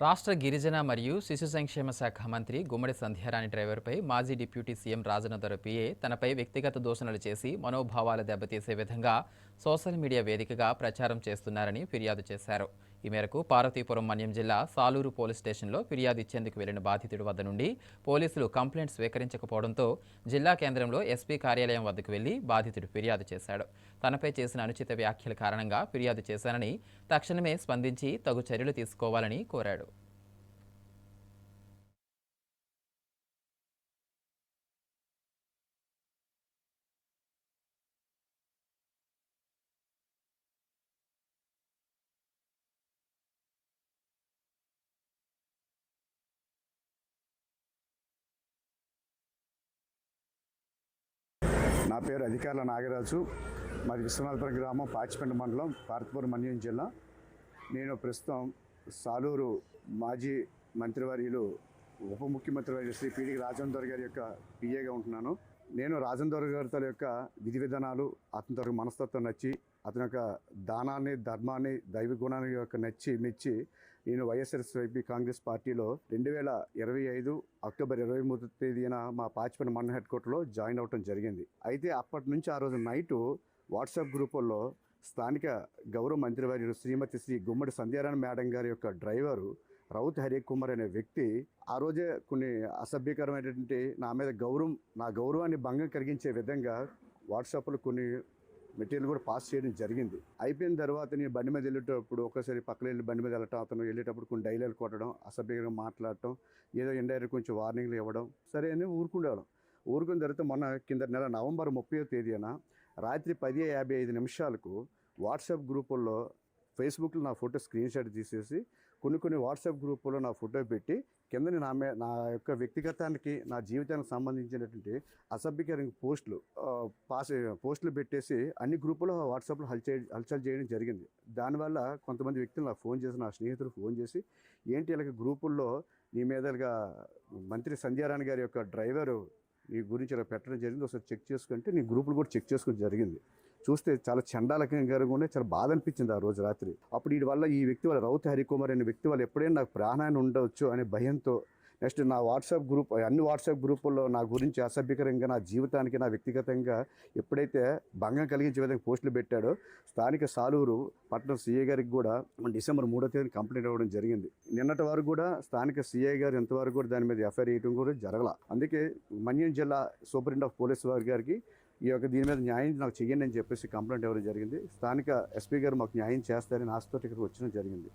రాష్ట్ర గిరిజన మరియు శిశు సంక్షేమ శాఖ మంత్రి గుమ్మడి సంధ్యారాణి డ్రైవర్పై మాజీ డిప్యూటీ సీఎం రాజనందర పిఏ తనపై వ్యక్తిగత దూషణలు చేసి మనోభావాలు దెబ్బతీసే విధంగా సోషల్ మీడియా వేదికగా ప్రచారం చేస్తున్నారని ఫిర్యాదు చేశారు. ఈ మేరకు పార్వతీపురం మన్యం జిల్లా సాలూరు పోలీస్ స్టేషన్లో ఫిర్యాదు ఇచ్చేందుకు వెళ్ళిన బాధితుడి వద్ద నుండి పోలీసులు కంప్లైంట్ స్వీకరించకపోవడంతో జిల్లా కేంద్రంలో ఎస్పీ కార్యాలయం వద్దకు వెళ్ళి బాధితుడు ఫిర్యాదు చేశాడు. తనపై చేసిన అనుచిత వ్యాఖ్యల కారణంగా ఫిర్యాదు చేశానని తక్షణమే స్పందించి తగు చర్యలు తీసుకోవాలని కోరాడు. నా పేరు అధికారుల నాగరాజు. మాది విశ్వనాథపురం గ్రామం పాచిపెండ మండలం పార్తపురం మన్యం జిల్లా. నేను ప్రస్తుతం సాలూరు మాజీ మంత్రివర్యులు ఉప ముఖ్యమంత్రి వర్యులు శ్రీ పిడి రాజేందర్ గారి యొక్క పిఏగా ఉంటున్నాను. నేను రాజేందర్ గారితో యొక్క విధి విధానాలు అతని యొక్క మనస్తత్వం నచ్చి అతని యొక్క దానాన్ని ధర్మాన్ని దైవ గుణాన్ని యొక్క నచ్చి మెచ్చి నేను వైఎస్ఆర్సీపీ కాంగ్రెస్ పార్టీలో రెండు వేల ఇరవై ఐదు అక్టోబర్ ఇరవై మూడు తేదీన మా పాచిపల్లి మండల హెడ్ క్వార్టర్లో జాయిన్ అవ్వడం జరిగింది. అయితే అప్పటి నుంచి ఆ రోజు నైటు వాట్సాప్ గ్రూపుల్లో స్థానిక గౌరవ మంత్రివర్యులు శ్రీమతి శ్రీ గుమ్మడి సంధ్యారాయణ మేడం గారి యొక్క డ్రైవరు రౌత్ హరి కుమార్ అనే వ్యక్తి ఆ రోజే కొన్ని అసభ్యకరమైనటువంటి నా మీద గౌరవం నా గౌరవాన్ని భంగం కలిగించే విధంగా వాట్సాప్లో కొన్ని మెటీరియల్ కూడా పాస్ చేయడం జరిగింది. అయిపోయిన తర్వాత నేను బండి మీద వెళ్ళేటప్పుడు ఒకసారి పక్కన వెళ్ళి బండి మీద వెళ్ళటం అతను వెళ్ళేటప్పుడు కొన్ని డైలాగ్ కొట్టడం అసభ్యంగా మాట్లాడటం ఏదో ఇండైరెక్ట్ కొంచెం వార్నింగ్లు ఇవ్వడం సరే అని ఊరుకుండేవాళ్ళం. ఊరుకున్న తర్వాత మొన్న కింద నెల నవంబర్ ముప్పై తేదీన రాత్రి పది యాభై ఐదు నిమిషాలకు వాట్సాప్ గ్రూపుల్లో ఫేస్బుక్లో నా ఫోటో స్క్రీన్ షాట్ తీసేసి కొన్ని కొన్ని వాట్సాప్ గ్రూపుల్లో నా ఫోటో పెట్టి కిందని నా మే నా యొక్క వ్యక్తిగతానికి నా జీవితానికి సంబంధించినటువంటి అసభ్యకరంగా పోస్టులు పాస్ పోస్టులు పెట్టేసి అన్ని గ్రూపుల్లో వాట్సాప్లో హల్చే హల్చల్ చేయడం జరిగింది. దానివల్ల కొంతమంది వ్యక్తులు నాకు ఫోన్ చేసి నా స్నేహితులు ఫోన్ చేసి ఏంటి ఇలాగ గ్రూపుల్లో నీ మీదగా మంత్రి సంధ్యారాణి గారి యొక్క డ్రైవరు నీ గురించి ఇలా పెట్టడం జరిగింది ఒకసారి చెక్ చేసుకుంటే నీ గ్రూపులు కూడా చెక్ చేసుకోవడం జరిగింది. చూస్తే చాలా చండాలకంగా కూడా చాలా బాధ అనిపించింది ఆ రోజు రాత్రి. అప్పుడు వీడి వల్ల ఈ వ్యక్తి వల్ల రౌత్ హరికుమార్ అనే వ్యక్తి వల్ల ఎప్పుడైనా నాకు ప్రాణాన్ని ఉండవచ్చు అనే భయంతో నెక్స్ట్ నా వాట్సాప్ గ్రూప్ అన్ని వాట్సాప్ గ్రూపుల్లో నా గురించి అసభ్యకరంగా నా జీవితానికి నా వ్యక్తిగతంగా ఎప్పుడైతే భంగం కలిగించే విధంగా పోస్టులు పెట్టాడో స్థానిక సాలూరు పట్టణం సీఏ గారికి కూడా డిసెంబర్ మూడో తేదీన కంప్లైంట్ అవ్వడం జరిగింది. నిన్నటి వరకు కూడా స్థానిక సీఐ గారు ఎంతవరకు కూడా దాని మీద ఎఫ్ఐఆర్ వేయడం కూడా జరగల. అందుకే మన్యం జిల్లా సూపరింటెండెంట్ ఆఫ్ పోలీస్ వారి గారికి ఈ యొక్క దీని మీద న్యాయం నాకు చెయ్యండి అని చెప్పేసి కంప్లైంట్ ఇవ్వడం జరిగింది స్థానిక ఎస్పీ గారు మాకు న్యాయం చేస్తారని ఆశతో ఇక్కడికి వచ్చడం జరిగింది.